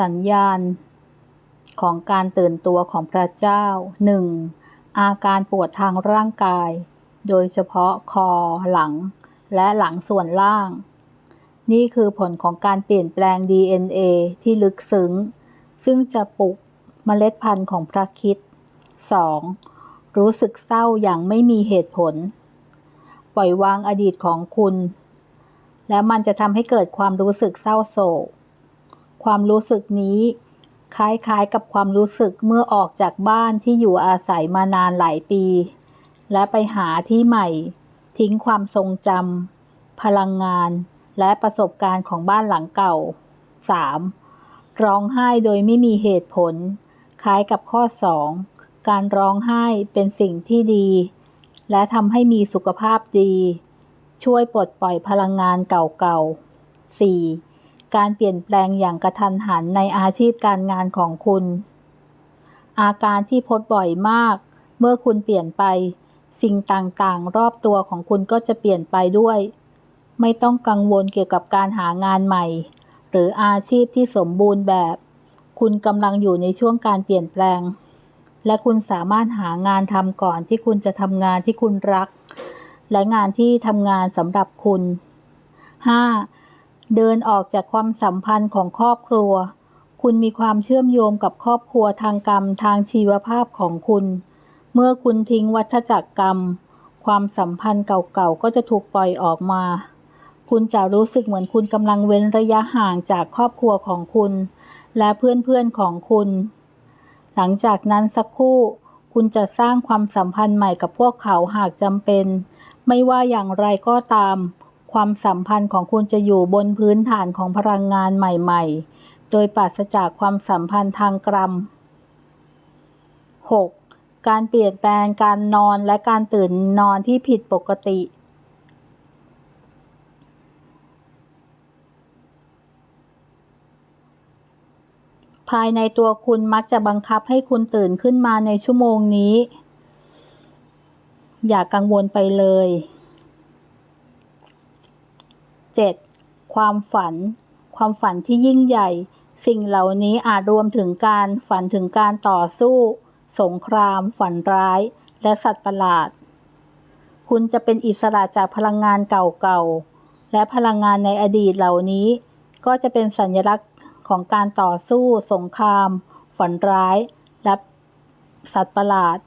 สัญญาณ ของการตื่นตัวของพระเจ้า 1. อาการปวดทางร่างกาย โดยเฉพาะคอ หลัง และหลังส่วนล่าง นี่คือผลของการเปลี่ยนแปลง DNA ที่ลึกซึ้ง ซึ่งจะปลุกเมล็ดพันธุ์ของพระคิด 2. รู้สึกเศร้าอย่างไม่มีเหตุผล ปล่อยวางอดีตของคุณ แล้วมันจะทำให้เกิดความรู้สึกเศร้าโศก ความรู้สึกนี้ คล้ายๆกับความรู้สึกเมื่อออกจากบ้านที่อยู่อาศัยมานานหลายปี และไปหาที่ใหม่ ทิ้งความทรงจำพลังงาน และประสบการณ์ของบ้านหลังเก่า 3. ร้องไห้โดยไม่มีเหตุผล คล้ายกับข้อ 2 การร้องไห้เป็นสิ่งที่ดี และทำให้มีสุขภาพดี ช่วยปลดปล่อยพลังงานเก่าๆ 4. การเปลี่ยนแปลงอย่างกระทันหันในอาชีพการงานของคุณ อาการที่พบบ่อยมาก เมื่อคุณเปลี่ยนไป สิ่งต่างๆ รอบตัวของคุณก็จะเปลี่ยนไปด้วย ไม่ต้องกังวลเกี่ยวกับการหางานใหม่ หรืออาชีพที่สมบูรณ์แบบ คุณกำลังอยู่ในช่วงการเปลี่ยนแปลง และคุณสามารถหางานทำก่อนที่คุณจะทำงานที่คุณรัก และงานที่ทำงานสำหรับคุณ 5. เดินออกจากความสัมพันธ์ของครอบครัว คุณมีความเชื่อมโยงกับครอบครัวทางกรรมทางชีวภาพของคุณ เมื่อคุณทิ้งวัฏจักรกรรม ความสัมพันธ์เก่าๆ ก็จะถูกปล่อยออกมา คุณจะรู้สึกเหมือนคุณกำลังเว้นระยะห่างจากครอบครัวของคุณ และเพื่อนๆของคุณ หลังจากนั้นสักครู่ คุณจะสร้างความสัมพันธ์ใหม่กับพวกเขาหากจำเป็น ไม่ว่าอย่างไรก็ตาม ความสัมพันธ์ของคุณจะอยู่บนพื้นฐานของพลังงานใหม่ ๆ โดยปราศจากความสัมพันธ์ทางกรรม 6. การเปลี่ยนแปลงการนอนและการตื่นนอนที่ผิดปกติ ภายในตัวคุณมักจะบังคับให้คุณตื่นขึ้นมาในชั่วโมงนี้ อย่ากังวลไปเลย 7. ความฝัน ความฝันที่ยิ่งใหญ่ สิ่งเหล่านี้อาจรวมถึงการฝันถึงการต่อสู้ สงคราม ฝันร้าย และสัตว์ประหลาด คุณจะเป็นอิสระจากพลังงานเก่าๆ และพลังงานในอดีตเหล่านี้ ก็จะเป็นสัญลักษณ์ของการต่อสู้ สงคราม ฝันร้าย และสัตว์ประหลาด